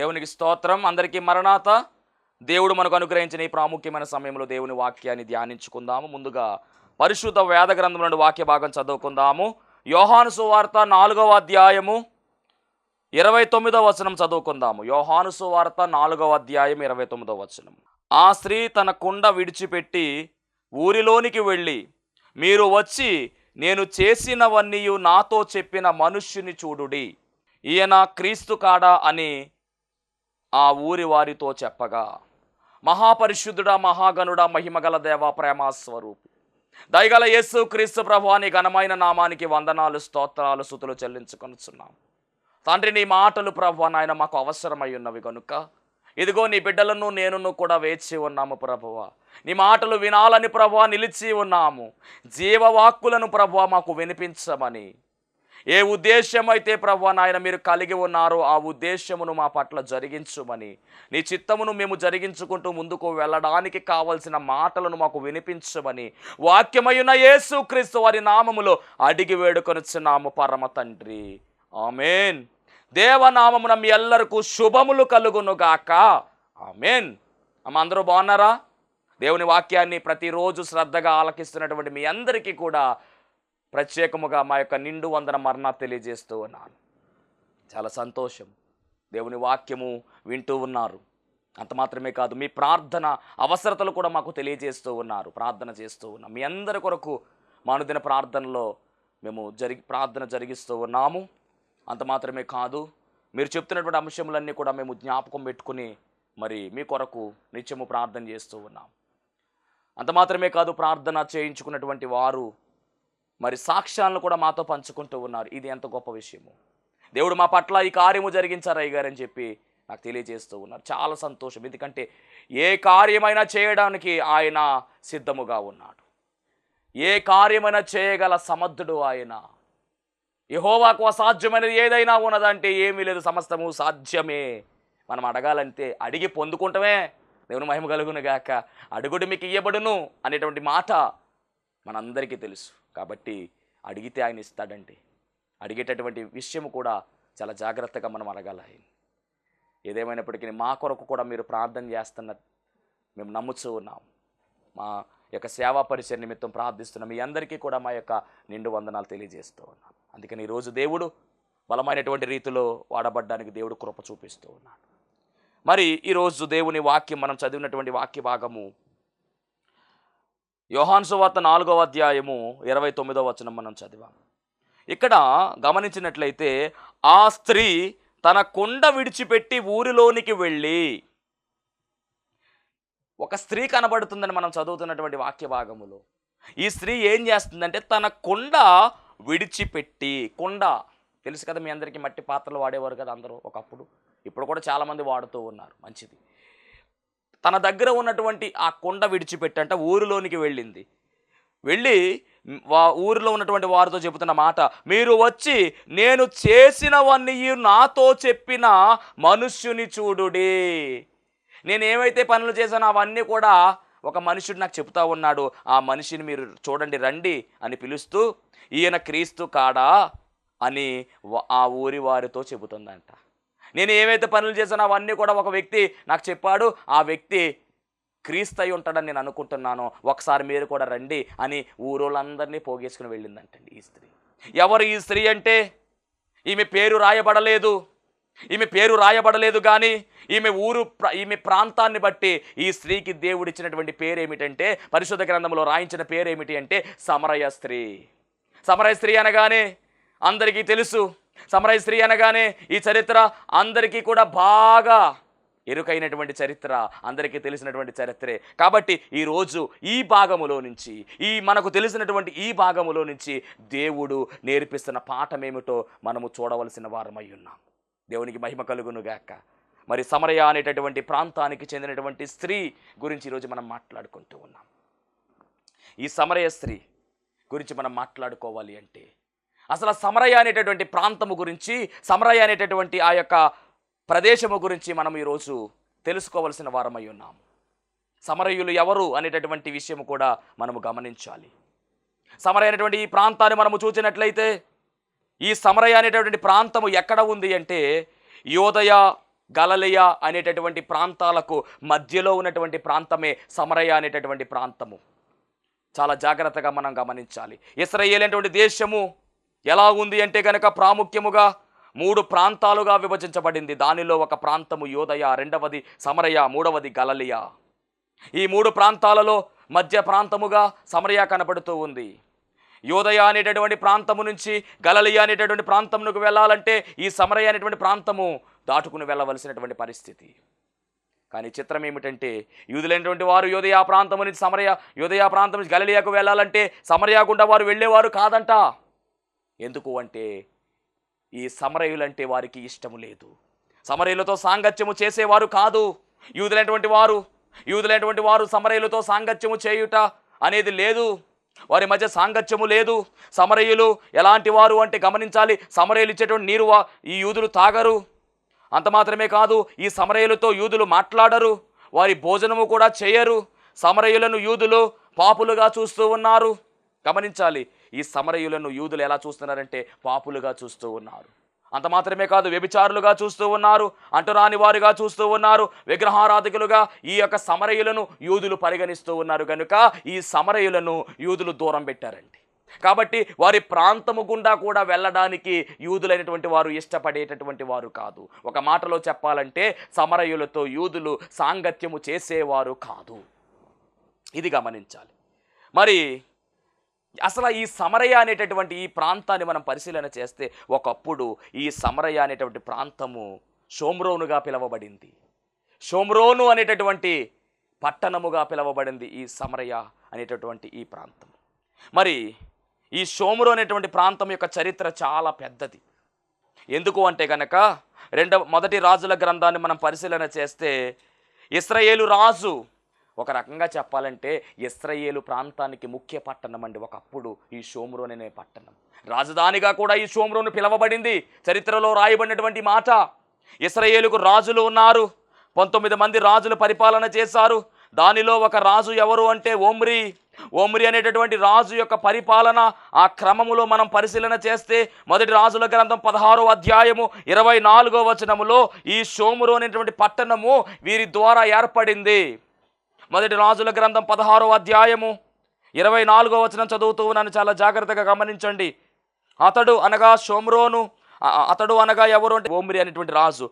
దేవునికి స్తోత్రం. అందరికీ మరణాత. దేవుడు మనకు అనుగ్రహించిన ఈ ప్రాముఖ్యమైన సమయంలో దేవుని వాక్యాన్ని ధ్యానించుకుందాము. ముందుగా పరిశుద్ధ వేద గ్రంథంలోని వాక్య భాగం చదువుకుందాము. యోహాను సువార్త నాలుగవ అధ్యాయము ఇరవై తొమ్మిదవ వచనం చదువుకుందాము. యోహాను సువార్త నాలుగవ అధ్యాయం ఇరవై తొమ్మిదవ వచనం. ఆ స్త్రీ తన కుండ విడిచిపెట్టి ఊరిలోనికి వెళ్ళి మీరు వచ్చి నేను చేసినవన్నీ నాతో చెప్పిన మనుష్యుని చూడుడి. ఈయన క్రీస్తు కాడా అని ఆ ఊరి వారితో చెప్పగా మహాపరిశుద్ధుడా మహాగణుడా మహిమగల దేవ ప్రేమ స్వరూపి. దయగల యేసు క్రీస్తు ప్రభు అని ఘనమైన నామానికి వందనాలు స్తోత్రాలు సుతులు చెల్లించుకొనుచున్నాం. తండ్రి నీ మాటలు ప్రభు నాయన మాకు అవసరమై ఉన్నవి కనుక ఇదిగో నీ బిడ్డలను నేనును కూడా వేచి ఉన్నాము ప్రభువ. నీ మాటలు వినాలని ప్రభువ నిలిచి ఉన్నాము. జీవవాక్కులను ప్రభువ మాకు వినిపించమని ఏ ఉద్దేశం అయితే ప్రభు నాయన మీరు కలిగి ఉన్నారో ఆ ఉద్దేశమును మా పట్ల జరిగించుమని నీ చిత్తమును మేము జరిగించుకుంటూ ముందుకు వెళ్ళడానికి కావలసిన మాటలను మాకు వినిపించమని వాక్యమయున యేసు క్రీస్తు వారి నామములో అడిగి వేడుకొనిచ్చున్నాము పరమ తండ్రి. ఆమెన్. దేవనామమున మీ ఎల్లరకు శుభములు కలుగును గాక. ఆమెన్. అమ్మ అందరూ బాగున్నారా? దేవుని వాక్యాన్ని ప్రతిరోజు శ్రద్ధగా ఆలకిస్తున్నటువంటి మీ అందరికీ కూడా ప్రత్యేకముగా మా యొక్క నిండు వందన మరణ తెలియజేస్తూ ఉన్నాను. చాలా సంతోషం. దేవుని వాక్యము వింటూ ఉన్నారు. అంత మాత్రమే కాదు మీ ప్రార్థన అవసరతలు కూడా మాకు తెలియజేస్తూ ఉన్నారు. ప్రార్థన చేస్తూ ఉన్నాం. మీ అందరి కొరకు మానుదిన ప్రార్థనలో మేము జరిగి ప్రార్థన జరిగిస్తూ ఉన్నాము. అంత మాత్రమే కాదు మీరు చెప్తున్నటువంటి అంశములన్నీ కూడా మేము జ్ఞాపకం పెట్టుకుని మరి మీ కొరకు నిత్యము ప్రార్థన చేస్తూ ఉన్నాం. అంత మాత్రమే కాదు ప్రార్థన చేయించుకున్నటువంటి వారు మరి సాక్ష్యాలను కూడా మాతో పంచుకుంటూ ఉన్నారు. ఇది ఎంత గొప్ప విషయము. దేవుడు మా పట్ల ఈ కార్యము జరిగించారు అయ్యగారని చెప్పి నాకు తెలియజేస్తూ ఉన్నారు. చాలా సంతోషం. ఎందుకంటే ఏ కార్యమైనా చేయడానికి ఆయన సిద్ధముగా ఉన్నాడు. ఏ కార్యమైనా చేయగల సమర్థుడు ఆయన. యహోవాకు అసాధ్యమైనది ఏదైనా ఉన్నదంటే ఏమీ లేదు. సమస్తము సాధ్యమే. మనం అడగాలంటే అడిగి పొందుకుంటమే దేవుని మహిమ కలుగును గాక. అడుగుడు మీకు ఇయ్యబడును అనేటువంటి మాట మనందరికీ తెలుసు. కాబట్టి అడిగితే ఆయన ఇస్తాడండి అడిగేటటువంటి విషయం కూడా చాలా జాగ్రత్తగా మనం అడగాలి ఆయన. ఏదేమైనప్పటికీ మా కొరకు కూడా మీరు ప్రార్థన చేస్తున్న మేము నమ్ముతూ ఉన్నాం. మా యొక్క సేవా పరిచయ నిమిత్తం ప్రార్థిస్తున్నాం మీ అందరికీ కూడా మా యొక్క నిండు వందనాలు తెలియజేస్తూ ఉన్నాం. అందుకని ఈరోజు దేవుడు బలమైనటువంటి రీతిలో వాడబడ్డానికి దేవుడు కృప చూపిస్తూ ఉన్నాడు. మరి ఈరోజు దేవుని వాక్యం మనం చదివినటువంటి వాక్య భాగము యోహాన్సు సువార్త నాలుగవ అధ్యాయము ఇరవై తొమ్మిదవ వచనం మనం చదివాం. ఇక్కడ గమనించినట్లయితే ఆ స్త్రీ తన కుండ విడిచిపెట్టి ఊరిలోనికి వెళ్ళి ఒక స్త్రీ కనబడుతుందని మనం చదువుతున్నటువంటి వాక్య భాగములో. ఈ స్త్రీ ఏం చేస్తుందంటే తన కుండ విడిచిపెట్టి కుండ తెలుసు కదా మీ అందరికీ మట్టి పాత్రలు వాడేవారు కదా అందరూ ఒకప్పుడు. ఇప్పుడు కూడా చాలామంది వాడుతూ ఉన్నారు మంచిది. తన దగ్గర ఉన్నటువంటి ఆ కుండ విడిచిపెట్టి ఊరిలోనికి వెళ్ళింది. వెళ్ళి వా ఊరిలో ఉన్నటువంటి వారితో చెబుతున్న మాట మీరు వచ్చి నేను చేసినవన్నీ నాతో చెప్పిన మనుష్యుని చూడుడి. నేను ఏమైతే పనులు చేశానో అవన్నీ కూడా ఒక మనుషుడు నాకు చెప్తా ఉన్నాడు. ఆ మనిషిని మీరు చూడండి రండి అని పిలుస్తూ ఈయన క్రీస్తు కాడా అని ఆ ఊరి వారితో చెబుతుందంట. నేను ఏమైతే పనులు చేశానో అవన్నీ కూడా ఒక వ్యక్తి నాకు చెప్పాడు. ఆ వ్యక్తి క్రీస్తు అయి ఉంటాడని నేను అనుకుంటున్నాను. ఒకసారి మీరు కూడా రండి అని ఊరోళ్ళందరినీ పోగేసుకుని వెళ్ళిందంటండి ఈ స్త్రీ. ఎవరు ఈ స్త్రీ అంటే? ఈమె పేరు రాయబడలేదు. ఈమె పేరు రాయబడలేదు కానీ ఈమె ఊరు ఈమె ప్రాంతాన్ని బట్టి ఈ స్త్రీకి దేవుడు ఇచ్చినటువంటి పేరు ఏమిటంటే పరిశుద్ధ గ్రంథంలో రాయించిన పేరు ఏమిటి అంటే సమరయ స్త్రీ. సమరయ స్త్రీ అనగానే అందరికీ తెలుసు. సమరయ స్త్రీ అనగానే ఈ చరిత్ర అందరికీ కూడా బాగా ఎరుకైనటువంటి చరిత్ర అందరికీ తెలిసినటువంటి చరిత్రే. కాబట్టి ఈరోజు ఈ భాగములో నుంచి ఈ మనకు తెలిసినటువంటి ఈ భాగములో నుంచి దేవుడు నేర్పిస్తున్న పాఠమేమిటో మనము చూడవలసిన వారమై ఉన్నాం. దేవునికి మహిమ కలుగును గాక. మరి సమరయ అనేటటువంటి ప్రాంతానికి చెందినటువంటి స్త్రీ గురించి ఈరోజు మనం మాట్లాడుకుంటూ ఉన్నాం. ఈ సమరయ స్త్రీ గురించి మనం మాట్లాడుకోవాలి అంటే అసలు సమరయ అనేటటువంటి ప్రాంతము గురించి సమరయ అనేటటువంటి ఆ యొక్క ప్రదేశము గురించి మనం ఈరోజు తెలుసుకోవలసిన వారమై ఉన్నాము సమరయులు ఎవరు అనేటటువంటి విషయం కూడా మనము గమనించాలి. సమరయ అనేటువంటి ఈ ప్రాంతాన్ని మనము చూసినట్లయితే ఈ సమరయ అనేటటువంటి ప్రాంతము ఎక్కడ ఉంది అంటే యోదయ గలలయ అనేటటువంటి ప్రాంతాలకు మధ్యలో ఉన్నటువంటి ప్రాంతమే సమరయ అనేటటువంటి ప్రాంతము. చాలా జాగ్రత్తగా మనం గమనించాలి. ఇస్రాయేల్ అనేటువంటి దేశము ఎలా ఉంది అంటే కనుక ప్రాముఖ్యముగా మూడు ప్రాంతాలుగా విభజించబడింది. దానిలో ఒక ప్రాంతము యోదయ రెండవది సమరయ మూడవది గలలియా. ఈ మూడు ప్రాంతాలలో మధ్య ప్రాంతముగా సమరయ కనబడుతూ ఉంది. యోదయ అనేటటువంటి ప్రాంతము నుంచి గలలియా అనేటటువంటి ప్రాంతమునకు వెళ్ళాలంటే ఈ సమరయ అనేటువంటి ప్రాంతము దాటుకుని వెళ్ళవలసినటువంటి పరిస్థితి. కానీ చిత్రం ఏమిటంటే యూదులైనటువంటి వారు యోదయ ప్రాంతం నుంచి సమరయ యోదయ ప్రాంతం నుంచి గలలియాకు వెళ్ళాలంటే సమరయ గుండా వారు వెళ్ళేవారు కాదంట. ఎందుకు అంటే ఈ సమరయులంటే వారికి ఇష్టము లేదు. సమరయులతో సాంగత్యము చేసేవారు కాదు. యూదులైనటువంటి వారు యూదులైనటువంటి వారు సమరయులతో సాంగత్యము చేయుట అనేది లేదు. వారి మధ్య సాంగత్యము లేదు. సమరయులు ఎలాంటి వారు అంటే గమనించాలి. సమరయులు ఇచ్చేటువంటి నీరు ఈ యూదులు తాగరు. అంత మాత్రమే కాదు ఈ సమరయులతో యూదులు మాట్లాడరు. వారి భోజనము కూడా చేయరు. సమరయులను యూదులు పాపులుగా చూస్తూ ఉన్నారు. గమనించాలి. ఈ సమరయులను యూదులు ఎలా చూస్తున్నారంటే పాపులుగా చూస్తూ ఉన్నారు. అంత మాత్రమే కాదు వ్యభిచారులుగా చూస్తూ ఉన్నారు అంటురాని వారుగా చూస్తూ ఉన్నారు విగ్రహారాధకులుగా ఈ యొక్క సమరయులను యూదులు పరిగణిస్తూ ఉన్నారు. కనుక ఈ సమరయులను యూదులు దూరం పెట్టారండి. కాబట్టి వారి ప్రాంతము గుండా కూడా వెళ్ళడానికి యూదులైనటువంటి వారు ఇష్టపడేటటువంటి వారు కాదు. ఒక మాటలో చెప్పాలంటే సమరయులతో యూదులు సాంగత్యము చేసేవారు కాదు. ఇది గమనించాలి. మరి అసలు ఈ సమరయ అనేటటువంటి ఈ ప్రాంతాన్ని మనం పరిశీలన చేస్తే ఒకప్పుడు ఈ సమరయ అనేటువంటి ప్రాంతము షోమ్రోనుగా పిలవబడింది. షోమ్రోను అనేటటువంటి పట్టణముగా పిలవబడింది ఈ సమరయ అనేటటువంటి ఈ ప్రాంతం. మరి ఈ షోమ్రో అనేటువంటి ప్రాంతం యొక్క చరిత్ర చాలా పెద్దది. ఎందుకు అంటే కనుక రెండవ మొదటి రాజుల గ్రంథాన్ని మనం పరిశీలన చేస్తే ఇస్రాయేలు రాజు ఒక రకంగా చెప్పాలంటే ఇస్రయేలు ప్రాంతానికి ముఖ్య పట్టణం అండి. ఒకప్పుడు ఈ షోమ్రోన్ అనే పట్టణం. రాజధానిగా కూడా ఈ షోమ్రోను పిలవబడింది. చరిత్రలో రాయబడినటువంటి మాట ఇస్రయేలుకు రాజులు ఉన్నారు. పంతొమ్మిది మంది రాజులు పరిపాలన చేశారు. దానిలో ఒక రాజు ఎవరు అంటే ఓమ్రి. ఓమ్రి అనేటటువంటి రాజు యొక్క పరిపాలన ఆ క్రమములో మనం పరిశీలన చేస్తే మొదటి రాజుల గ్రంథం పదహారో అధ్యాయము ఇరవై నాలుగో వచనములో ఈ షోమురు అనేటువంటి పట్టణము వీరి ద్వారా ఏర్పడింది. మొదటి రాజుల గ్రంథం పదహారో అధ్యాయము ఇరవై నాలుగో వచనం చదువుతూ ఉన్నాను చాలా జాగ్రత్తగా గమనించండి. అతడు అనగా షోమ్రోను అతడు అనగా ఎవరు అంటే ఓమిరి అనేటువంటి రాజు.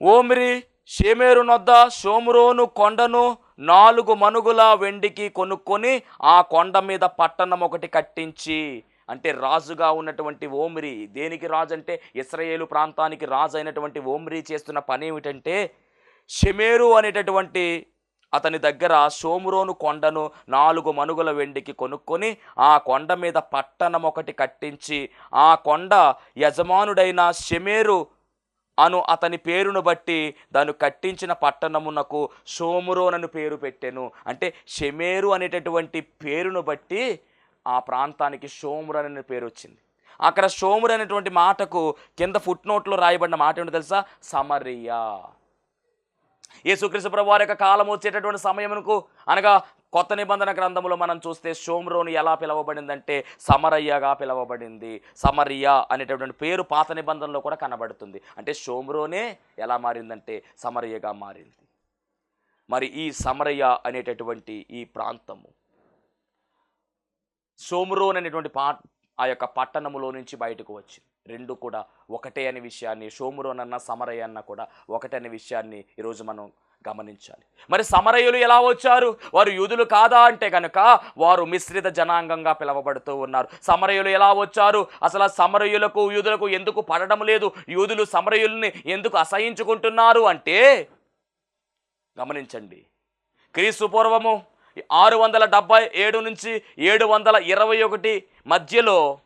ఓమిరి షేమేరు నొద్ద షోమ్రోను కొండను నాలుగు మనుగుల వెండికి కొనుక్కొని ఆ కొండ మీద పట్టణం ఒకటి కట్టించి అంటే రాజుగా ఉన్నటువంటి ఓమిరి దేనికి రాజు అంటే ఇస్రాయేలు ప్రాంతానికి రాజు అయినటువంటి ఓమిరి చేస్తున్న పని ఏమిటంటే షెమేరు అనేటటువంటి అతని దగ్గర షోమురోను కొండను నాలుగు మనుగుల వెండికి కొనుక్కొని ఆ కొండ మీద పట్టణం ఒకటి కట్టించి ఆ కొండ యజమానుడైన షెమేరు అను అతని పేరును బట్టి దాన్ని కట్టించిన పట్టణమునకు షోమురోనను పేరు పెట్టాను. అంటే షెమేరు అనేటటువంటి పేరును బట్టి ఆ ప్రాంతానికి షోమురన్ అనే పేరు వచ్చింది. అక్కడ షోమురు అనేటువంటి మాటకు కింద ఫుట్ నోట్లో రాయబడిన మాట ఏంటో తెలుసా? సమరియా యేసుక్రీస్తు ప్రభు వారి యొక్క కాలం వచ్చేటటువంటి సమయంకు అనగా కొత్త నిబంధన గ్రంథంలో మనం చూస్తే షోమ్రోను ఎలా పిలవబడిందంటే సమరయ్యగా పిలవబడింది. సమరియా అనేటటువంటి పేరు పాత నిబంధనలో కూడా కనబడుతుంది. అంటే షోమ్రోనే ఎలా మారిందంటే సమరయ్యగా మారింది. మరి ఈ సమరయ్య అనేటటువంటి ఈ ప్రాంతము షోమ్రోన్ అనేటువంటి పా ఆ యొక్క పట్టణములో నుంచి బయటకు వచ్చింది. రెండు కూడా ఒకటే అనే విషయాన్ని షోమురోనన్న సమరయ్య అన్న కూడా ఒకటే అనే విషయాన్ని ఈరోజు మనం గమనించాలి. మరి సమరయులు ఎలా వచ్చారు? వారు యూదులు కాదా అంటే కనుక వారు మిశ్రిత జనాంగంగా పిలవబడుతూ ఉన్నారు. సమరయులు ఎలా వచ్చారు? అసలు సమరయులకు యూదులకు ఎందుకు పడడం లేదు? యూదులు సమరయుల్ని ఎందుకు అసహించుకుంటున్నారు అంటే గమనించండి. క్రీస్తు పూర్వము ఆరు వందల డెబ్బై ఏడు నుంచి ఏడు వందల ఇరవై ఒకటి మధ్యలో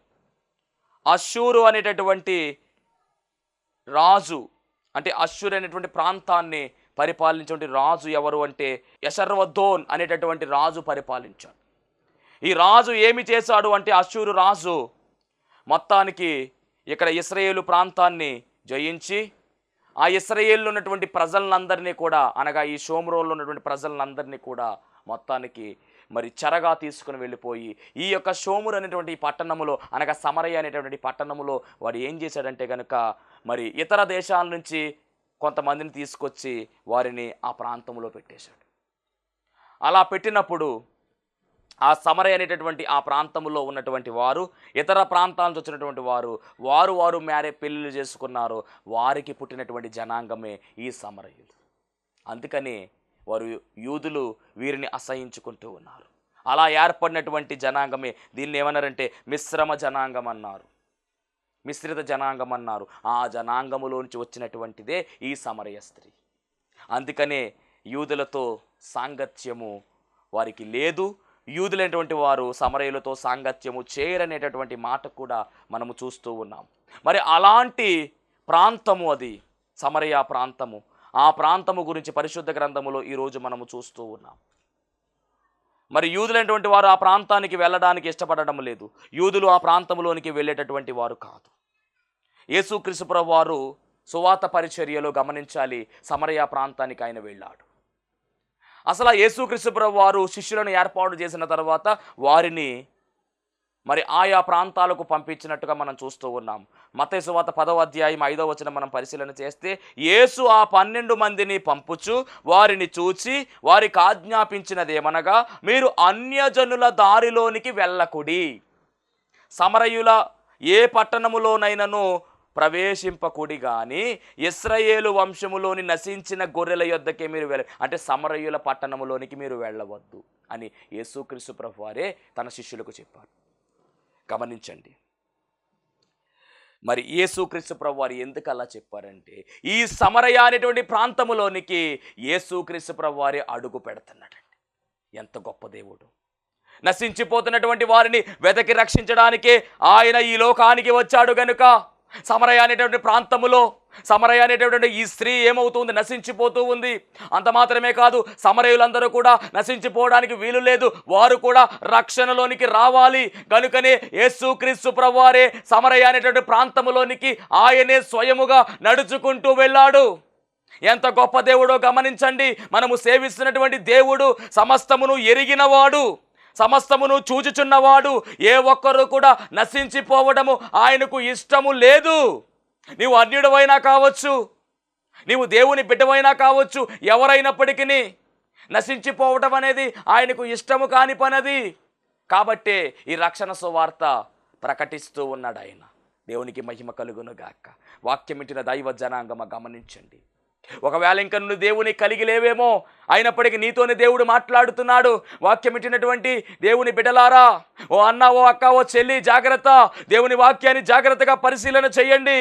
అశ్షూరు అనేటటువంటి రాజు అంటే అశ్షూర్ అనేటువంటి ప్రాంతాన్ని పరిపాలించేటువంటి రాజు ఎవరు అంటే యశర్వధోన్ అనేటటువంటి రాజు పరిపాలించాడు. ఈ రాజు ఏమి చేశాడు అంటే అశ్షూరు రాజు మొత్తానికి ఇక్కడ ఇస్రాయేలు ప్రాంతాన్ని జయించి ఆ ఇస్రాయేల్లో ఉన్నటువంటి ప్రజలందరినీ కూడా అనగా ఈ షోమ్రోల్లో ఉన్నటువంటి ప్రజలందరినీ కూడా మొత్తానికి మరి చెరగా తీసుకుని వెళ్ళిపోయి ఈ యొక్క షోమురు అనేటువంటి పట్టణములో అనగా సమరయ్య అనేటువంటి పట్టణములో వాడు ఏం చేశాడంటే కనుక మరి ఇతర దేశాల నుంచి కొంతమందిని తీసుకొచ్చి వారిని ఆ ప్రాంతంలో పెట్టేశాడు. అలా పెట్టినప్పుడు ఆ సమరయ్య అనేటటువంటి ఆ ప్రాంతంలో ఉన్నటువంటి వారు ఇతర ప్రాంతాల నుంచి వచ్చినటువంటి వారు వారు వారు మ్యారే పెళ్ళిళ్ళు చేసుకున్నారు వారికి పుట్టినటువంటి జనాంగమే ఈ సమరయ్యులు. అందుకని వారు యూదులు వీరిని అసహించుకుంటూ ఉన్నారు. అలా ఏర్పడినటువంటి జనాంగమే దీన్ని ఏమన్నారంటే మిశ్రమ జనాంగం అన్నారు మిశ్రిత జనాంగం అన్నారు ఆ జనాంగములోంచి వచ్చినటువంటిదే ఈ సమరయ స్త్రీ. అందుకనే యూదులతో సాంగత్యము వారికి లేదు. యూదులైనటువంటి వారు సమరయులతో సాంగత్యము చేయరనేటటువంటి మాట కూడా మనము చూస్తూ ఉన్నాం. మరి అలాంటి ప్రాంతము అది సమరయ ప్రాంతము. ఆ ప్రాంతము గురించి పరిశుద్ధ గ్రంథములో ఈరోజు మనము చూస్తూ ఉన్నాం. మరి యూదులైనటువంటి వారు ఆ ప్రాంతానికి వెళ్ళడానికి ఇష్టపడడం లేదు. యూదులు ఆ ప్రాంతంలోనికి వెళ్ళేటటువంటి వారు కాదు. యేసుక్రీస్తుప్రభు వారు సువాత పరిచర్యలో గమనించాలి సమరయ ప్రాంతానికి ఆయన వెళ్ళాడు. అసలు ఆ వారు శిష్యులను ఏర్పాటు చేసిన తర్వాత వారిని మరి ఆయా ప్రాంతాలకు పంపించినట్టుగా మనం చూస్తూ ఉన్నాం. మత పదవ అధ్యాయం ఐదవ వచనం మనం పరిశీలన చేస్తే యేసు ఆ పన్నెండు మందిని పంపుచు వారిని చూచి వారికి ఆజ్ఞాపించినదేమనగా మీరు అన్యజనుల దారిలోనికి వెళ్ళకుడి. సమరయుల ఏ పట్టణములోనైనను ప్రవేశింపకుడి కానీ ఇస్రయేలు వంశములోని నశించిన గొర్రెల యొద్దకే మీరు వెళ్ళ అంటే సమరయుల పట్టణములోనికి మీరు వెళ్ళవద్దు అని యేసుక్రీస్తు ప్రభు వారే తన శిష్యులకు చెప్పారు. గమనించండి. మరి యేసుక్రీస్తు ప్రభు వారు ఎందుకు అలా చెప్పారంటే ఈ సమరయ అనేటువంటి ప్రాంతములోనికి యేసుక్రీస్తు ప్రభు వారి అడుగు పెడుతున్నాడండి ఎంత గొప్ప దేవుడు. నశించిపోతున్నటువంటి వారిని వెతకి రక్షించడానికే ఆయన ఈ లోకానికి వచ్చాడు గనుక. సమరయ అనేటువంటి ప్రాంతములో సమరయ అనేటటువంటి ఈ స్త్రీ ఏమవుతుంది? నశించిపోతూ ఉంది. అంత మాత్రమే కాదు సమరయులందరూ కూడా నశించిపోవడానికి వీలు లేదు. వారు కూడా రక్షణలోనికి రావాలి. కనుకనే యేసుక్రీస్తు ప్రభువారే సమరయ అనేటువంటి ప్రాంతములోనికి ఆయనే స్వయముగా నడుచుకుంటూ వెళ్ళాడు. ఎంత గొప్ప దేవుడో గమనించండి. మనము సేవిస్తున్నటువంటి దేవుడు సమస్తమును ఎరిగినవాడు. సమస్తమును చూచుచున్నవాడు ఏ ఒక్కరు కూడా నశించిపోవడము ఆయనకు ఇష్టము లేదు. నీవు అన్యుడవైనా కావచ్చు నీవు దేవుని బిడ్డవైనా కావచ్చు ఎవరైనప్పటికీ నశించిపోవటం అనేది ఆయనకు ఇష్టము కాని పనది. కాబట్టే ఈ రక్షణ సువార్త ప్రకటిస్తూ ఉన్నాడు ఆయన. దేవునికి మహిమ కలుగును గాక. వాక్యం ఇంటిన దైవ జనాంగమ గమనించండి. ఒకవేళ ఇంక నువ్వు దేవుని కలిగి లేవేమో అయినప్పటికీ నీతోనే దేవుడు మాట్లాడుతున్నాడు. వాక్యం ఇచ్చినటువంటి దేవుని బిడ్డలారా ఓ అన్న ఓ అక్క ఓ చెల్లి జాగ్రత్త. దేవుని వాక్యాన్ని జాగ్రత్తగా పరిశీలన చేయండి.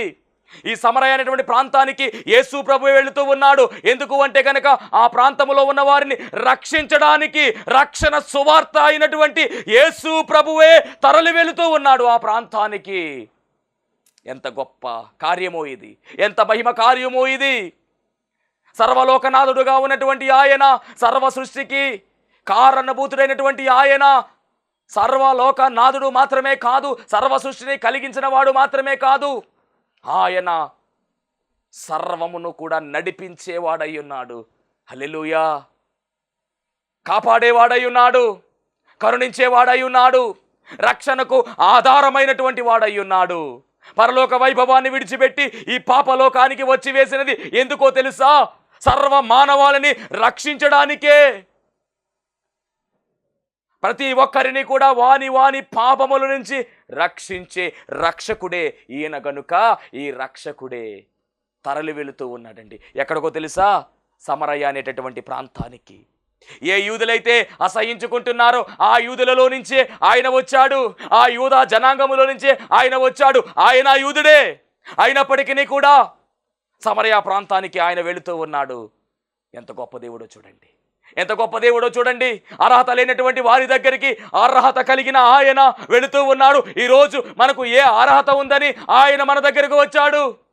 ఈ సమరయ అనేటువంటి ప్రాంతానికి యేసు ప్రభు వెళుతూ ఉన్నాడు. ఎందుకు అంటే కనుక ఆ ప్రాంతంలో ఉన్న వారిని రక్షించడానికి రక్షణ సువార్త అయినటువంటి యేసు ప్రభువే తరలి వెళుతూ ఉన్నాడు ఆ ప్రాంతానికి. ఎంత గొప్ప కార్యమో ఇది. ఎంత మహిమ కార్యమో ఇది. సర్వలోకనాథుడుగా ఉన్నటువంటి ఆయన సర్వ సృష్టికి కారణభూతుడైనటువంటి ఆయన. సర్వలోకనాథుడు మాత్రమే కాదు సర్వ సృష్టిని కలిగించిన వాడు మాత్రమే కాదు. ఆయన సర్వమును కూడా నడిపించేవాడై ఉన్నాడు. హల్లెలూయా. కాపాడేవాడై ఉన్నాడు. కరుణించేవాడై ఉన్నాడు. రక్షణకు ఆధారమైనటువంటి వాడై ఉన్నాడు. పరలోక వైభవాన్ని విడిచిపెట్టి ఈ పాపలోకానికి వచ్చి వేసినది ఎందుకో తెలుసా? సర్వ మానవాళిని రక్షించడానికే. ప్రతి ఒక్కరిని కూడా వాని వాని పాపముల నుంచి రక్షించే రక్షకుడే ఈయన గనుక ఈ రక్షకుడే తరలి వెళుతూ ఉన్నాడండి. ఎక్కడికో తెలుసా? సమరయ్య అనేటటువంటి ప్రాంతానికి. ఏ యూదులైతే అసహించుకుంటున్నారో ఆ యూదులలో నుంచే ఆయన వచ్చాడు. ఆ యూద జనాంగములో నుంచే ఆయన వచ్చాడు. ఆయన యూదుడే. అయినప్పటికీ కూడా సమరయా ప్రాంతానికి ఆయన వెళుతూ ఉన్నాడు. ఎంత గొప్ప దేవుడో చూడండి. ఎంత గొప్ప దేవుడో చూడండి. అర్హత లేనటువంటి వారి దగ్గరికి అర్హత కలిగిన ఆయన వెళుతూ ఉన్నాడు. ఈరోజు మనకు ఏ అర్హత ఉందని ఆయన మన దగ్గరకు వచ్చాడు.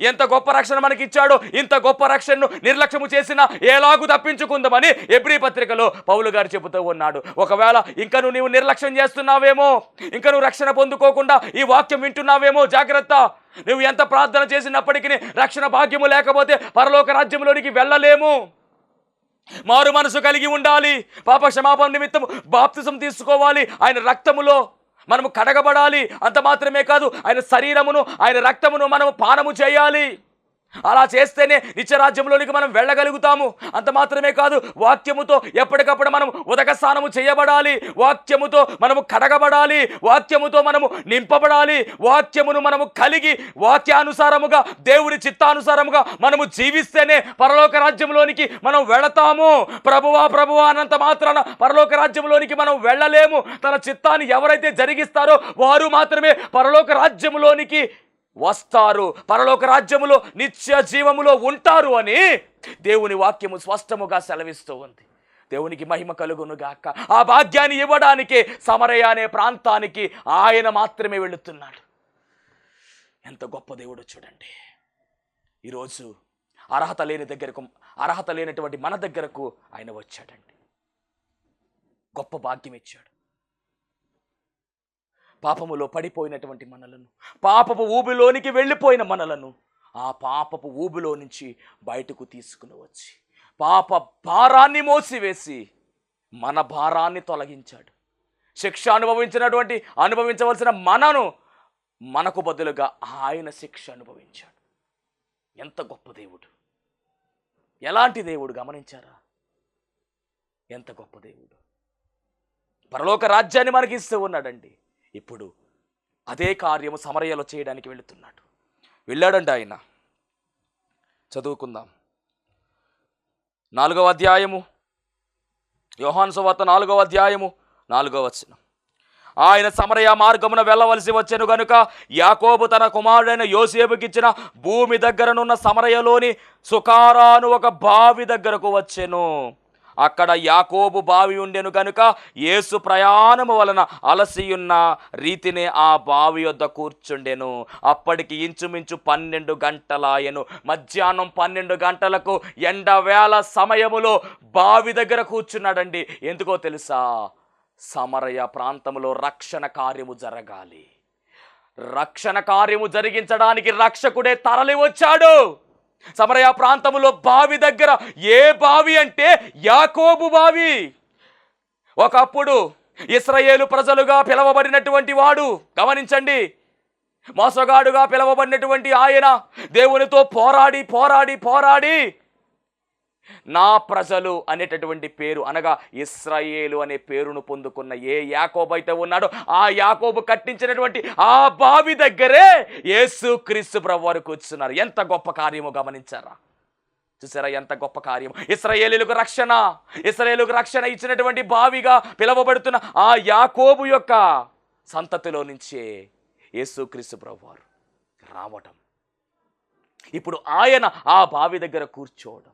ఎంత గొప్ప రక్షణ మనకి ఇచ్చాడో ఇంత గొప్ప రక్షణను నిర్లక్ష్యము చేసినా ఎలాగూ తప్పించుకుందామని ఎబ్రి పత్రికలో పౌలు గారు చెబుతూ ఉన్నాడు. ఒకవేళ ఇంకా నువ్వు నీవు నిర్లక్ష్యం చేస్తున్నావేమో ఇంకా నువ్వు రక్షణ పొందుకోకుండా ఈ వాక్యం వింటున్నావేమో జాగ్రత్త. నువ్వు ఎంత ప్రార్థన చేసినప్పటికీ రక్షణ భాగ్యము లేకపోతే పరలోక రాజ్యంలోనికి వెళ్ళలేము. మారు మనసు కలిగి ఉండాలి. పాప క్షమాపణ నిమిత్తం బాప్తిజం తీసుకోవాలి. ఆయన రక్తములో మనము కడగబడాలి. అంత మాత్రమే కాదు ఆయన శరీరమును ఆయన రక్తమును మనము పానము చేయాలి. అలా చేస్తేనే నిత్యరాజ్యంలోనికి మనం వెళ్ళగలుగుతాము. అంత మాత్రమే కాదు వాక్యముతో ఎప్పటికప్పుడు మనం ఉదక స్నానము చేయబడాలి. వాక్యముతో మనము కడగబడాలి. వాక్యముతో మనము నింపబడాలి. వాక్యమును మనము కలిగి వాక్యానుసారముగా దేవుడి చిత్తానుసారముగా మనము జీవిస్తేనే పరలోక రాజ్యంలోనికి మనం వెళతాము. ప్రభువా ప్రభువా అనంత మాత్రాన పరలోక రాజ్యంలోనికి మనం వెళ్ళలేము. తన చిత్తాన్ని ఎవరైతే జరిగిస్తారో వారు మాత్రమే పరలోక రాజ్యంలోనికి వస్తారు. పరలోక రాజ్యములో నిత్య జీవములో ఉంటారు అని దేవుని వాక్యము స్పష్టముగా సెలవిస్తూ ఉంది. దేవునికి మహిమ కలుగును గాక. ఆ భాగ్యాన్ని ఇవ్వడానికి సమరయ అనే ప్రాంతానికి ఆయన మాత్రమే వెళుతున్నాడు. ఎంత గొప్ప దేవుడు చూడండి. ఈరోజు అర్హత లేని దగ్గరకు అర్హత లేనటువంటి మన దగ్గరకు ఆయన వచ్చాడండి. గొప్ప భాగ్యం ఇచ్చాడు. పాపములో పడిపోయినటువంటి మనలను. పాపపు ఊబిలోనికి వెళ్ళిపోయిన మనలను ఆ పాపపు ఊబిలో నుంచి బయటకు తీసుకుని వచ్చి పాప భారాన్ని మోసివేసి మన భారాన్ని తొలగించాడు. శిక్ష అనుభవించినటువంటి అనుభవించవలసిన మనను మనకు బదులుగా ఆయన శిక్ష అనుభవించాడు. ఎంత గొప్ప దేవుడు. ఎలాంటి దేవుడు గమనించారా? ఎంత గొప్ప దేవుడు. పరలోక రాజ్యాన్ని మనకి ఇస్తూ ఉన్నాడండి. ఇప్పుడు అదే కార్యము సమరయ్యలో చేయడానికి వెళుతున్నాడు. వెళ్ళాడండి ఆయన. చదువుకుందాం. నాలుగవ అధ్యాయము. యోహాను సువార్త నాలుగవ అధ్యాయము నాలుగవ వచనం. ఆయన సమరయ మార్గమున వెళ్ళవలసి వచ్చెను గనుక యాకోబు తన కుమారుడైన యోసేపుకిచ్చిన భూమి దగ్గరనున్న సమరయలోని సుకారాను ఒక బావి దగ్గరకు వచ్చెను. అక్కడ యాకోబు బావి ఉండెను గనుక యేసు ప్రయాణము వలన అలసియున్న రీతినే ఆ బావి యొద్ద కూర్చుండెను. అప్పటికి ఇంచుమించు పన్నెండు గంటలాయెను. మధ్యాహ్నం పన్నెండు గంటలకు ఎండవేళ సమయములో బావి దగ్గర కూర్చున్నాడండి. ఎందుకో తెలుసా? సమరయ ప్రాంతంలో రక్షణ కార్యము జరగాలి. రక్షణ కార్యము జరిగించడానికి రక్షకుడే తరలి వచ్చాడు. సమరయ ప్రాంతములో బావి దగ్గర ఏ బావి అంటే యాకోబు బావి. ఒకప్పుడు ఇస్రయేలు ప్రజలుగా పిలవబడినటువంటి వాడు గమనించండి మోసగాడుగా పిలవబడినటువంటి ఆయన దేవునితో పోరాడి పోరాడి పోరాడి నా ప్రజలు అనేటటువంటి పేరు అనగా ఇస్రాయేలు అనే పేరును పొందుకున్న ఏ యాకోబు అయితే ఉన్నాడో ఆ యాకోబు కట్టించినటువంటి ఆ బావి దగ్గరే యేసు క్రీస్తు వారు కూర్చున్నారు. ఎంత గొప్ప కార్యము గమనించారా? చూసారా ఎంత గొప్ప కార్యం ఇస్రాయేలీలకు రక్షణ ఇస్రాయేలుకు రక్షణ ఇచ్చినటువంటి బావిగా పిలువబడుతున్న ఆ యాకోబు యొక్క సంతతిలో నుంచే యేసుక్రీస్తు ప్రభు వారు రావటం. ఇప్పుడు ఆయన ఆ బావి దగ్గర కూర్చోవడం.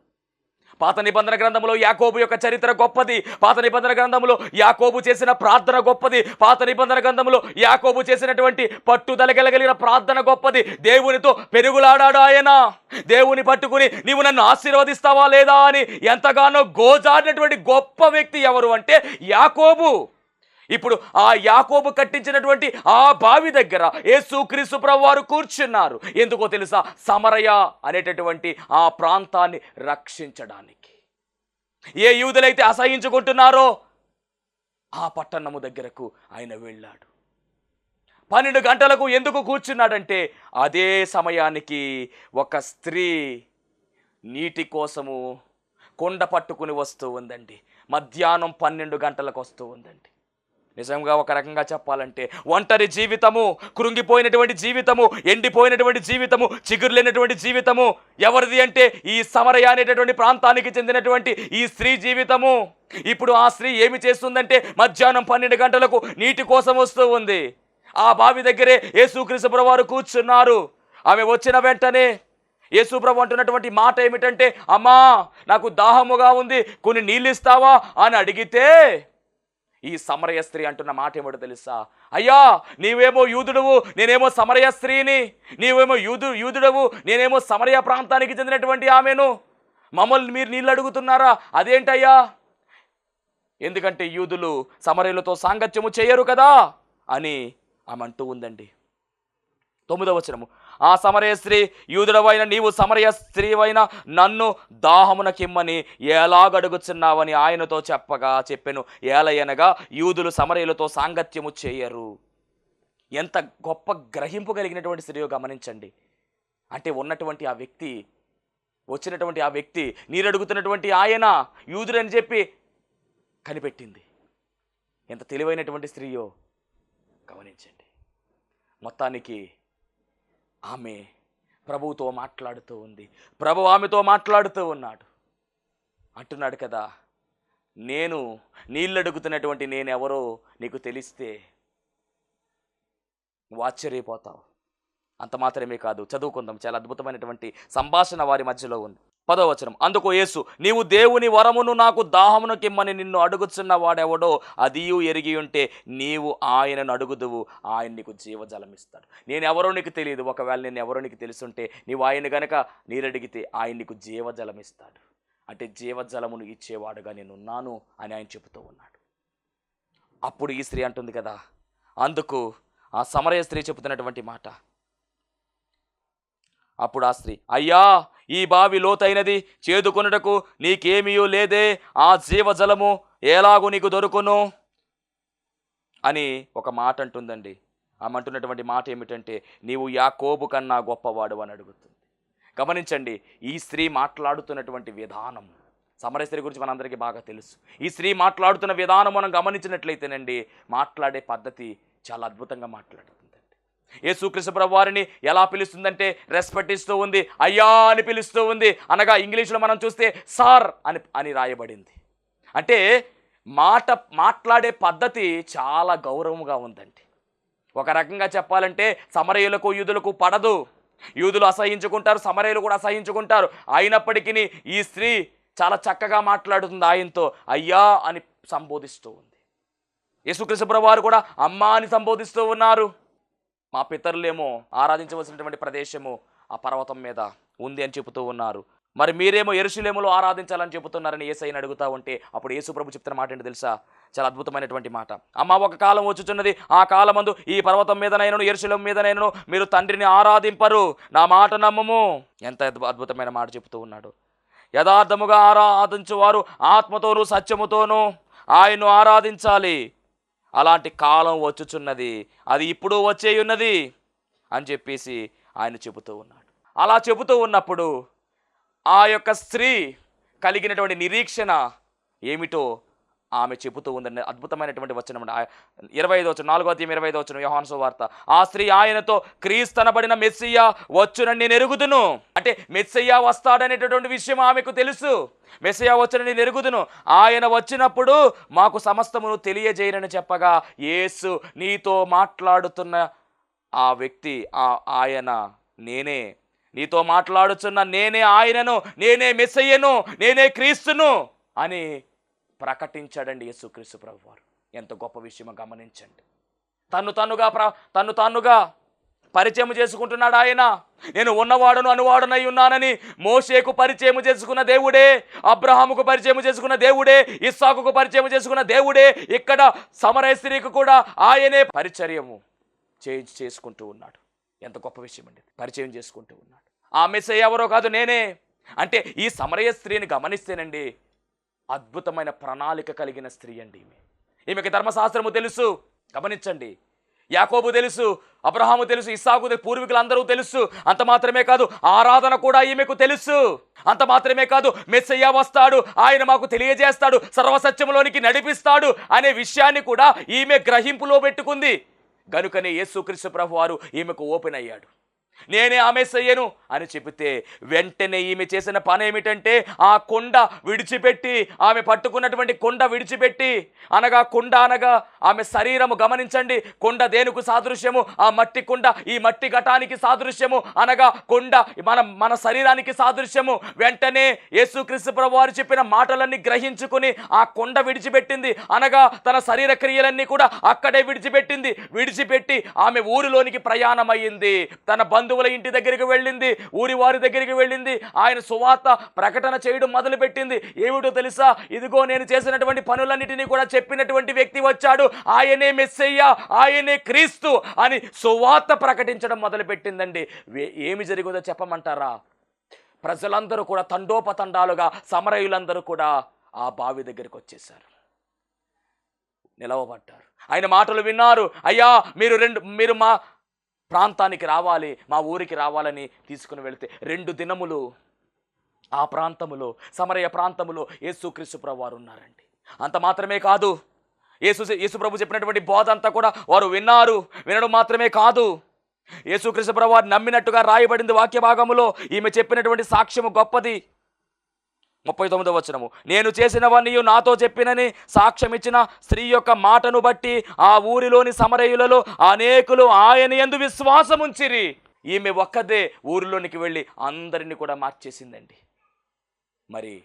పాత నిబంధన గ్రంథంలో యాకోబు యొక్క చరిత్ర గొప్పది. పాత నిబంధన గ్రంథంలో యాకోబు చేసిన ప్రార్థన గొప్పది. పాత నిబంధన గ్రంథంలో యాకోబు చేసినటువంటి పట్టుదల కలగలిగిన ప్రార్థన గొప్పది. దేవునితో పెరుగులాడాడు ఆయన. దేవుని పట్టుకుని నీవు నన్ను ఆశీర్వదిస్తావా లేదా అని ఎంతగానో గోజాడినటువంటి గొప్ప వ్యక్తి ఎవరు అంటే యాకోబు. ఇప్పుడు ఆ యాకోబు కట్టించినటువంటి ఆ బావి దగ్గర యేసుక్రీస్తు వారు కూర్చున్నారు. ఎందుకో తెలుసా? సమరయ అనేటటువంటి ఆ ప్రాంతాన్ని రక్షించడానికి. ఏ యూదులైతే అసహించుకుంటున్నారో ఆ పట్టణము దగ్గరకు ఆయన వెళ్ళాడు. పన్నెండు గంటలకు ఎందుకు కూర్చున్నాడంటే అదే సమయానికి ఒక స్త్రీ నీటి కోసము కొండ పట్టుకుని వస్తూ ఉందండి. మధ్యాహ్నం పన్నెండు గంటలకు వస్తూ ఉందండి. నిజంగా ఒక రకంగా చెప్పాలంటే ఒంటరి జీవితము కృంగిపోయినటువంటి జీవితము ఎండిపోయినటువంటి జీవితము చిగురులేనటువంటి జీవితము ఎవరిది అంటే ఈ సమరయ అనేటటువంటి ప్రాంతానికి చెందినటువంటి ఈ స్త్రీ జీవితము. ఇప్పుడు ఆ స్త్రీ ఏమి చేస్తుందంటే మధ్యాహ్నం పన్నెండు గంటలకు నీటి కోసం వస్తూ ఉంది. ఆ బావి దగ్గరే యేసుక్రీస్తు వారు కూర్చున్నారు. ఆమె వచ్చిన వెంటనే యేసుప్రభు అంటున్నటువంటి మాట ఏమిటంటే అమ్మా నాకు దాహముగా ఉంది కొన్ని నీళ్ళు ఇస్తావా? అని అడిగితే ఈ సమరయ స్త్రీ అంటున్న మాట ఏమిటో తెలుసా? అయ్యా నీవేమో యూదుడవు నేనేమో సమరయ స్త్రీని నీవేమో యూదు యూదుడవు నేనేమో సమరయ ప్రాంతానికి చెందినటువంటి ఆమెను. మమ్మల్ని మీరు నీళ్ళు అడుగుతున్నారా? అదేంటయ్యా? ఎందుకంటే యూదులు సమరయులతో సాంగత్యము చేయరు కదా అని ఆమె అంటూ ఉందండి. తొమ్మిదవ వచనము. ఆ సమరయ స్త్రీ యూదుడవైన నీవు సమరయ స్త్రీవైన నన్ను దాహమునకిమ్మని ఎలాగడుగుచున్నావని ఆయనతో చెప్పగా చెప్పెను. ఏలయనగా యూదులు సమరయులతో సాంగత్యము చేయరు. ఎంత గొప్ప గ్రహింపు కలిగినటువంటి స్త్రీయో గమనించండి. అంటే ఉన్నటువంటి ఆ వ్యక్తి వచ్చినటువంటి ఆ వ్యక్తి నీరడుగుతున్నటువంటి ఆయన యూదుడని చెప్పి కనిపెట్టింది. ఎంత తెలివైనటువంటి స్త్రీయో గమనించండి. మొత్తానికి ఆమె ప్రభువుతో మాట్లాడుతూ ఉంది. ప్రభు ఆమెతో మాట్లాడుతూ ఉన్నాడు. అంటున్నాడు కదా నేను నీళ్ళు అడుగుతున్నటువంటి నేనెవరో నీకు తెలిస్తే నువ్వు ఆశ్చర్యపోతావు. అంత మాత్రమే కాదు చదువుకుందాం. చాలా అద్భుతమైనటువంటి సంభాషణ వారి మధ్యలో ఉంది. పదవచనం. అందుకు యేసు నీవు దేవుని వరమును నాకు దాహమును కిమ్మని నిన్ను అడుగుచున్న వాడెవడో అదియు ఎరిగి ఉంటే నీవు ఆయనను అడుగుదువు ఆయన నీకు జీవజలం ఇస్తాడు నేను ఎవరో నీకు తెలియదు ఒకవేళ నేను ఎవరో నీకు తెలుసుంటే నీవు ఆయన గనక నీరడిగితే ఆయన నీకు జీవజలం ఇస్తాడు అంటే జీవజలమును ఇచ్చేవాడుగా నేను ఉన్నాను అని ఆయన చెబుతూ ఉన్నాడు. అప్పుడు ఈ స్త్రీ అంటుంది కదా అందుకు ఆ సమరయ స్త్రీ చెబుతున్నటువంటి మాట. అప్పుడు ఆ స్త్రీ అయ్యా ఈ బావి లోతైనది చేదుకొనుటకు నీకేమీయూ లేదే ఆ జీవజలము ఎలాగూ నీకు దొరుకును? అని ఒక మాట అంటుందండి ఆమె అంటున్నటువంటి మాట ఏమిటంటే నీవు యాకోబు కన్నా గొప్పవాడు అని అడుగుతుంది. గమనించండి ఈ స్త్రీ మాట్లాడుతున్నటువంటి విధానం సమర స్త్రీ గురించి మనందరికీ బాగా తెలుసు. ఈ స్త్రీ మాట్లాడుతున్న విధానం మనం గమనించినట్లయితేనండి మాట్లాడే పద్ధతి చాలా అద్భుతంగా మాట్లాడుతుంది. యేసుక్రీస్తు ప్రభు వారిని ఎలా పిలుస్తుందంటే రెస్పెక్ట్ ఇస్తూ ఉంది అయ్యా అని పిలుస్తూ ఉంది. అనగా ఇంగ్లీష్లో మనం చూస్తే సార్ అని అని రాయబడింది. అంటే మాట మాట్లాడే పద్ధతి చాలా గౌరవంగా ఉందండి. ఒక రకంగా చెప్పాలంటే సమరయులకు యూదులకు పడదు. యూదులు అసహించుకుంటారు సమరయులు కూడా అసహించుకుంటారు. అయినప్పటికీ ఈ స్త్రీ చాలా చక్కగా మాట్లాడుతుంది ఆయనతో అయ్యా అని సంబోధిస్తూ ఉంది. యేసుక్రీస్తు వారు కూడా అమ్మా అని సంబోధిస్తూ ఉన్నారు. మా పితరులేమో ఆరాధించవలసినటువంటి ప్రదేశము ఆ పర్వతం మీద ఉంది అని చెబుతూ ఉన్నారు. మరి మీరేమో ఎరుశలేములో ఆరాధించాలని చెబుతున్నారని ఏసైని అడుగుతా ఉంటే అప్పుడు యేసుప్రభు చెప్తున్న మాట ఏంటి తెలుసా? చాలా అద్భుతమైనటువంటి మాట. అమ్మ ఒక కాలం వచ్చుచున్నది. ఆ కాలమందు ఈ పర్వతం మీదనైనను ఎరుశలం మీదనైనను మీరు తండ్రిని ఆరాధింపరు. నా మాట నమ్మము. ఎంత అద్భుతమైన మాట చెబుతూ ఉన్నాడు. యథార్థముగా ఆరాధించువారు ఆత్మతోనూ సత్యముతోనూ ఆయన్ను ఆరాధించాలి. అలాంటి కాలం వచ్చుచున్నది. అది ఇప్పుడు వచ్చేయున్నది అని చెప్పేసి ఆయన చెబుతూ ఉన్నాడు. అలా చెబుతూ ఉన్నప్పుడు ఆ యొక్క స్త్రీ కలిగినటువంటి నిరీక్షణ ఏమిటో ఆమె చెబుతూ ఉందని అద్భుతమైనటువంటి వచనం అండి. ఇరవై ఐదు వచ్చిన నాలుగో తీయం ఇరవై ఐదు వచ్చిన యోహాన్సు వార్త. ఆ స్త్రీ ఆయనతో క్రీస్తనబడిన మెస్సియా వచ్చునని నేను ఎరుగుదును అంటే మెస్సయ్య వస్తాడనేటటువంటి విషయం ఆమెకు తెలుసు. మెస్సయ్య వచ్చునని నేను ఎరుగుదును ఆయన వచ్చినప్పుడు మాకు సమస్తమును తెలియజేయనని చెప్పగా యేసు నీతో మాట్లాడుతున్న ఆ వ్యక్తి ఆ ఆయన నేనే. నీతో మాట్లాడుచున్న నేనే ఆయనను నేనే మెస్సయ్యను నేనే క్రీస్తును అని ప్రకటించాడండి యేసుక్రీస్తు ప్రభు వారు ఎంత గొప్ప విషయమో గమనించండి. తను తనుగా ప్ర తను తానుగా పరిచయం చేసుకుంటున్నాడు ఆయన. నేను ఉన్నవాడును అనువాడునై ఉన్నానని మోషేకు పరిచయం చేసుకున్న దేవుడే అబ్రహాముకు పరిచయం చేసుకున్న దేవుడే ఇస్సాకుకు పరిచయం చేసుకున్న దేవుడే ఇక్కడ సమరయ స్త్రీకి కూడా ఆయనే పరిచర్యము చేంజ్ చేసుకుంటూ ఉన్నాడు. ఎంత గొప్ప విషయం అండి పరిచయం చేసుకుంటూ ఉన్నాడు. ఆ మెస్సయ్య ఎవరో కాదు నేనే. అంటే ఈ సమరయ స్త్రీని గమనిస్తేనండి అద్భుతమైన ప్రణాళిక కలిగిన స్త్రీ అండి ఈమె. ఈమెకి ధర్మశాస్త్రము తెలుసు. గమనించండి. యాకోబు తెలుసు అబ్రహాము తెలుసు ఇస్సాకు పూర్వీకులందరూ తెలుసు. అంత మాత్రమే కాదు ఆరాధన కూడా ఈమెకు తెలుసు. అంత మాత్రమే కాదు మెస్సయ్య వస్తాడు ఆయన మాకు తెలియజేస్తాడు సర్వసత్యంలోనికి నడిపిస్తాడు అనే విషయాన్ని కూడా ఈమె గ్రహింపులో పెట్టుకుంది. గనుకనే యేసుక్రీస్తు ప్రభు వారు ఈమెకు ఓపెన్ అయ్యాడు. నేనే ఆమె సయ్యను అని చెబితే వెంటనే ఈమె చేసిన పని ఏమిటంటే ఆ కొండ విడిచిపెట్టి ఆమె పట్టుకున్నటువంటి కొండ విడిచిపెట్టి అనగా కొండ అనగా ఆమె శరీరము గమనించండి కొండ దేనికి సాదృశ్యము? ఆ మట్టి కొండ ఈ మట్టి ఘటానికి సాదృశ్యము అనగా కొండ మన మన శరీరానికి సాదృశ్యము. వెంటనే యేసుక్రీస్తు ప్రభు వారు చెప్పిన మాటలన్నీ గ్రహించుకుని ఆ కొండ విడిచిపెట్టింది అనగా తన శరీర క్రియలన్నీ కూడా అక్కడే విడిచిపెట్టింది. విడిచిపెట్టి ఆమె ఊరిలోనికి ప్రయాణమయ్యింది. తన బంధువుల ఇంటి దగ్గరికి వెళ్ళింది ఊరి వారి దగ్గరికి వెళ్ళింది. ఆయన సువార్త ప్రకటన చేయడం మొదలుపెట్టింది. ఏమిటో తెలుసా? ఇదిగో నేను చేసినటువంటి పనులన్నిటినీ కూడా చెప్పినటువంటి వ్యక్తి వచ్చాడు. ఆయనే మెస్సయ్య ఆయనే క్రీస్తు అని సువార్త ప్రకటించడం మొదలుపెట్టిందండి. ఏమి జరిగిందో చెప్పమంటారా? ప్రజలందరూ కూడా తండోపతండాలుగా సమరయులందరూ కూడా ఆ బావి దగ్గరికి వచ్చేసారు నిలవబడ్డారు. ఆయన మాటలు విన్నారు. అయ్యా మీరు రెండు మీరు మా ప్రాంతానికి రావాలి మా ఊరికి రావాలని తీసుకుని వెళితే రెండు దినములు ఆ ప్రాంతములో సమరయ ప్రాంతములో యేసుక్రీస్తు ప్రభు వారు ఉన్నారండి. అంత మాత్రమే కాదు యేసు యేసుప్రభు చెప్పినటువంటి బోధ అంతా కూడా వారు విన్నారు వినడం మాత్రమే కాదు. యేసుక్రీస్తు ప్రభు వారు నమ్మినట్టుగా రాయబడింది వాక్య భాగములో ఈమె చెప్పినటువంటి సాక్ష్యము గొప్పది. ముప్పై తొమ్మిదవ వచనము. నేను చేసినవన్నీ నాతో చెప్పినని సాక్ష్యం ఇచ్చిన స్త్రీ యొక్క మాటను బట్టి ఆ ఊరిలోని సమరయులలో అనేకులు ఆయన ఎందు విశ్వాసం ఉంచిరి. ఈమె ఒక్కదే ఊరిలోనికి వెళ్ళి అందరిని కూడా మార్చేసిందండి. మరి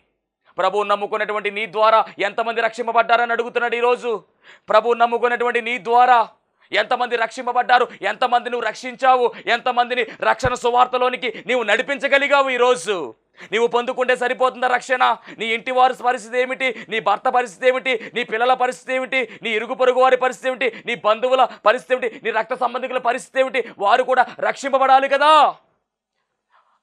ప్రభు నమ్ముకున్నటువంటి నీ ద్వారా ఎంతమంది రక్షింపబడ్డారని అడుగుతున్నాడు ఈరోజు? ప్రభు నమ్ముకున్నటువంటి నీ ద్వారా ఎంతమంది రక్షింపబడ్డారు? ఎంతమంది నువ్వు రక్షించావు? ఎంతమందిని రక్షణ సువార్తలోనికి నీవు నడిపించగలిగావు ఈరోజు? నీవు పొందుకుంటే సరిపోతుందా రక్షణ? నీ ఇంటి వారి పరిస్థితి ఏమిటి? నీ భర్త పరిస్థితి ఏమిటి? నీ పిల్లల పరిస్థితి ఏమిటి? నీ ఇరుగు పొరుగు వారి పరిస్థితి ఏమిటి? నీ బంధువుల పరిస్థితి ఏమిటి? నీ రక్త సంబంధికుల పరిస్థితి ఏమిటి? వారు కూడా రక్షింపబడాలి కదా?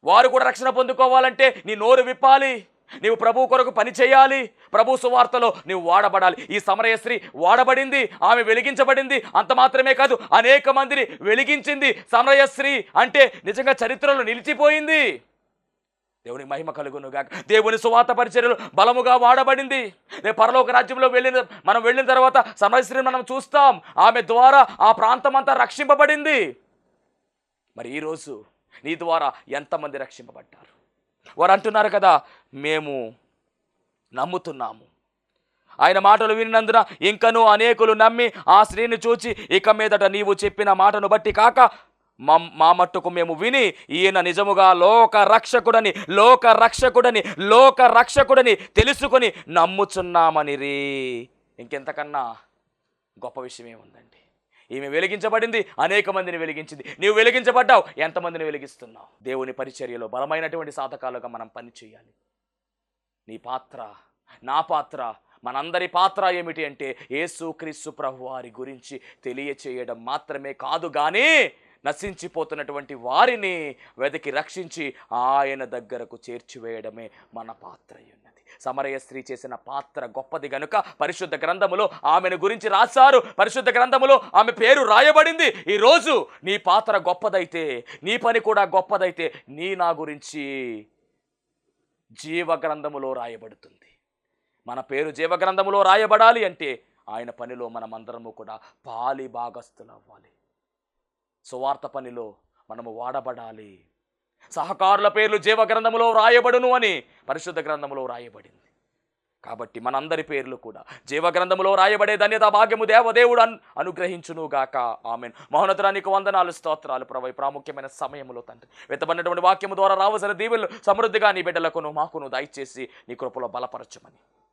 వారు కూడా రక్షణ పొందుకోవాలంటే నీ నోరు విప్పాలి. నీవు ప్రభు కొరకు పని చేయాలి. ప్రభు సువార్తలో నీవు వాడబడాలి. ఈ సమరయశ్రీ వాడబడింది. ఆమె వెలిగించబడింది. అంత మాత్రమే కాదు అనేక మందిని వెలిగించింది. సమరయశ్రీ అంటే నిజంగా చరిత్రలో నిలిచిపోయింది. దేవుని మహిమ కలుగునుగాక. దేవుని సువార్త పరిచర్యలు బలముగా వాడబడింది. రేపు పరలోక రాజ్యంలో వెళ్ళిన మనం వెళ్ళిన తర్వాత సమయశ్రీని మనం చూస్తాం. ఆమె ద్వారా ఆ ప్రాంతం అంతా రక్షింపబడింది. మరి ఈరోజు నీ ద్వారా ఎంతమంది రక్షింపబడ్డారు? వారు అంటున్నారు కదా మేము నమ్ముతున్నాము. ఆయన మాటలు విన్నందున ఇంకనూ అనేకులు నమ్మి ఆ స్త్రీని చూచి ఇక మీదట నీవు చెప్పిన మాటను బట్టి కాక మా మా మట్టుకు మేము విని ఈయన నిజముగా లోక రక్షకుడని లోక రక్షకుడని లోక రక్షకుడని తెలుసుకొని నమ్ముచున్నామని రే ఇంకెంతకన్నా గొప్ప విషయం ఏముందండి? ఈమె వెలిగించబడింది అనేక మందిని వెలిగించింది. నీవు వెలిగించబడ్డావు ఎంతమందిని వెలిగిస్తున్నావు? దేవుని పరిచర్యలో బలమైనటువంటి సాధకాలుగా మనం పని చేయాలి. నీ పాత్ర నా పాత్ర మనందరి పాత్ర ఏమిటి అంటే యేసుక్రీస్తు ప్రభు వారి గురించి తెలియచేయడం మాత్రమే కాదు కానీ నశించిపోతున్నటువంటి వారిని వెతికి రక్షించి ఆయన దగ్గరకు చేర్చివేయడమే మన పాత్ర ఉన్నది. సమరయ స్త్రీ చేసిన పాత్ర గొప్పది గనుక పరిశుద్ధ గ్రంథములో ఆమెను గురించి రాశారు. పరిశుద్ధ గ్రంథములో ఆమె పేరు రాయబడింది. ఈరోజు నీ పాత్ర గొప్పదైతే నీ పని కూడా గొప్పదైతే నీ నా గురించి జీవ గ్రంథములో రాయబడుతుంది. మన పేరు జీవ గ్రంథములో రాయబడాలి అంటే ఆయన పనిలో మనమందరము కూడా పాలి భాగస్థులు అవ్వాలి సువార్త పనిలో మనము వాడబడాలి. సహకారుల పేర్లు జీవ గ్రంథములో వ్రాయబడును అని పరిశుద్ధ గ్రంథములో వ్రాయబడింది. కాబట్టి మనందరి పేర్లు కూడా జీవ గ్రంథములో రాయబడే ధన్యత భాగ్యము దేవదేవుడు అన్ అనుగ్రహించును గాక. ఆమెన్. మహోన్నతరానికి వందనాలు స్తోత్రాలు ప్రభు ప్రాముఖ్యమైన సమయంలో తండ్రి వెతబడినటువంటి వాక్యము ద్వారా రావలసిన దీవులు సమృద్ధిగా నీ బిడ్డలకును మాకును దయచేసి నీ కృపలో బలపరచమని.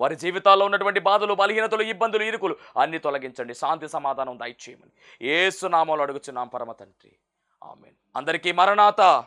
వారి జీవితాల్లో ఉన్నటువంటి బాధలు బలహీనతలు ఇబ్బందులు ఇరుకులు అన్ని తొలగించండి. శాంతి సమాధానం దయచేయమని. ఏసునామాలు అడుగుచున్నాం పరమ తండ్రి. ఆమెన్. అందరికీ మరణాత.